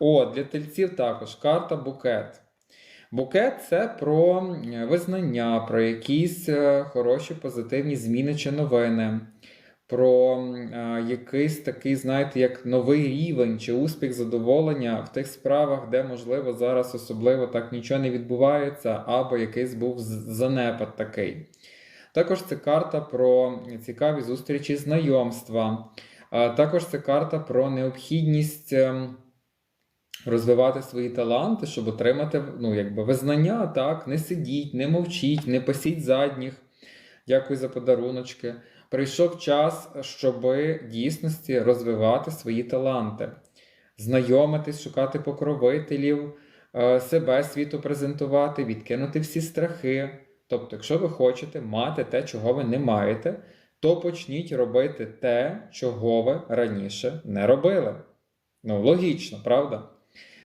О, для тельців також карта букет. Букет це про е, визнання, про якісь е, хороші позитивні зміни чи новини, про е, якийсь такий, знаєте, як новий рівень чи успіх задоволення в тих справах, де, можливо, зараз особливо так нічого не відбувається, або якийсь був занепад такий. Також це карта про цікаві зустрічі, знайомства. Також це карта про необхідність ем, розвивати свої таланти, щоб отримати ну, якби, визнання. Так? Не сидіть, не мовчіть, не пасіть задніх. Дякую за подаруночки. Прийшов час, щоб в дійсності розвивати свої таланти, знайомитись, шукати покровителів, е, себе світу презентувати, відкинути всі страхи. Тобто, якщо ви хочете мати те, чого ви не маєте, то почніть робити те, чого ви раніше не робили. Ну, логічно, правда?